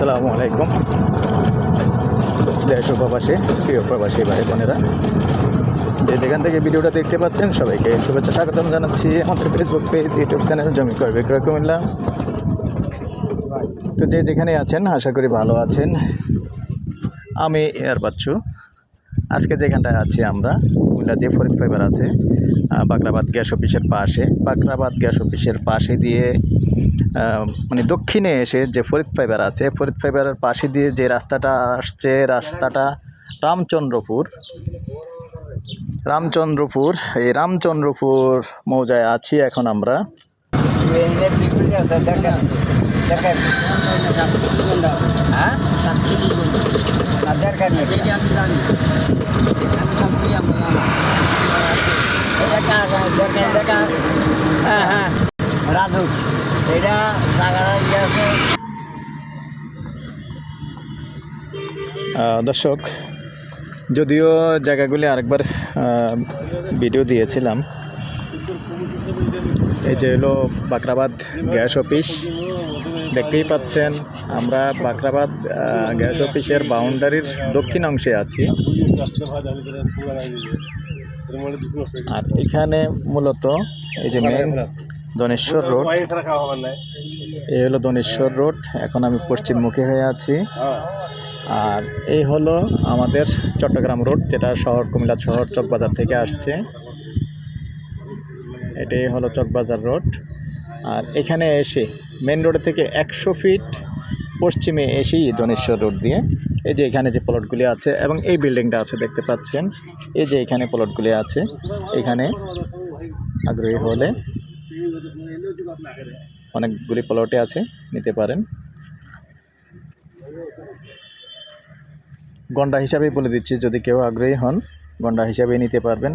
আসসালামু আলাইকুম। দেশ ও প্রবাসী, প্রিয় প্রবাসী ভাই বোনেরা, যে যেখান থেকে ভিডিওটা দেখতে পাচ্ছেন, সবাইকে শুভেচ্ছা স্বাগতম জানাচ্ছি আমাদের ফেসবুক পেজ ইউটিউব চ্যানেল জমি কর বিক্রয় কুমিল্লা। তো যে যেখানে আছেন, আশা করি ভালো আছেন। আমি এয়ার বাচ্চু আজকে যেখানটায় আছি আমরা কুমিল্লা যে ফরিদ ফাইবার আছে বাগরাবাদ গ্যাস অফিসের পাশে। বাগরাবাদ গ্যাস অফিসের পাশে দিয়ে মানে দক্ষিণে এসে যে ফরিদ ফাইবার আছে, ফরিদ ফাইবারের পাশে দিয়ে যে রাস্তাটা আসছে, রাস্তাটা রামচন্দ্রপুর। রামচন্দ্রপুর, এই রামচন্দ্রপুর মৌজায় আছি এখন আমরা হ্যাঁ রাধু, এটা ইয়ে আছে। দর্শক, যদিও জায়গাগুলি আরেকবার ভিডিও দিয়েছিলাম। এই যে হলো বাকরাবাদ গ্যাস অফিস। দেখতেই পাচ্ছেন, আমরা বাকরাবাদ গ্যাস অফিসের বাউন্ডারির দক্ষিণ অংশে আছি। আর এখানে মূলত এই যে মেন দনেশ্বর রোড এই হলো দনেশ্বর রোড এখন আমি পশ্চিমমুখী হয়ে আছি। আর এই হলো আমাদের চট্টগ্রাম রোড যেটা শহর, কুমিল্লা শহর চকবাজার থেকে আসছে। এটাই হলো চকবাজার রোড আর এখানে এসে মেন রোড থেকে একশো ফিট পশ্চিমে এসেই দনেশ্বর রোড দিয়ে এই যে এখানে যে প্লটগুলি আছে এবং এই বিল্ডিংটা আছে, দেখতে পাচ্ছেন। এই যে এখানে প্লটগুলি আছে, এখানে আগ্রহী হলে অনেকগুলি প্লটে আছে, নিতে পারেন। গন্ডা হিসাবেই বলে দিচ্ছি, যদি কেউ আগ্রহী হন, গন্ডা হিসাবেই নিতে পারবেন।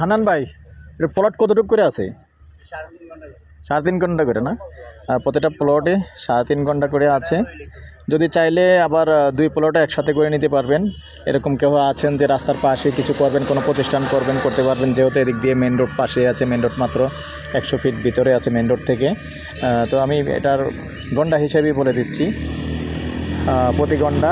হানান ভাই, এটা প্লট কতটুকু করে আছে? সাড়ে তিন ঘণ্টা করে, না? আর প্রতিটা প্লটে সাড়ে তিন ঘণ্টা করে আছে। যদি চাইলে আবার দুই প্লটে একসাথে করে নিতে পারবেন। এরকম কেউ আছেন যে রাস্তার পাশে কিছু করবেন, কোনো প্রতিষ্ঠান করবেন, করতে পারবেন। যেহেতু এদিক দিয়ে মেন রোড পাশে আছে মেন রোড মাত্র একশো ফিট ভিতরে আছে মেন রোড থেকে। তো আমি এটার ঘণ্টা হিসেবেই বলে দিচ্ছি। প্রতি ঘণ্টা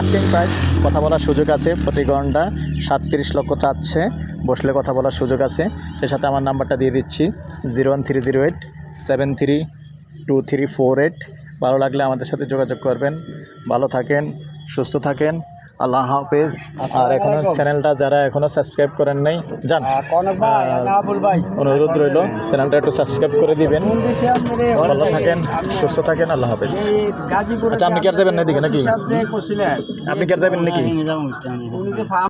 আস্কিং প্রাইস কথা বলার সুযোগ আছে, প্রতি ঘণ্টা সাতত্রিশ লক্ষ চাচ্ছে, বসলে কথা বলার সুযোগ আছে। সেই সাথে আমার নাম্বারটা দিয়ে দিচ্ছি, zero one three zero eight, seven three two three four eight. ভালো লাগলে আমাদের সাথে যোগাযোগ করবেন। ভালো থাকেন, সুস্থ থাকেন। আল্লাহ হাফেজ। আর এখনও চ্যানেলটা যারা এখনও সাবস্ক্রাইব করেন নাই যান। অনুরোধ রইল চ্যানেলটা একটু সাবস্ক্রাইব করে দিবেন। ভালো থাকেন সুস্থ থাকেন আল্লাহ হাফেজ। আচ্ছা আপনি কি আর যাবেন না দিকে নাকি আপনি কে আর যাবেন নাকি?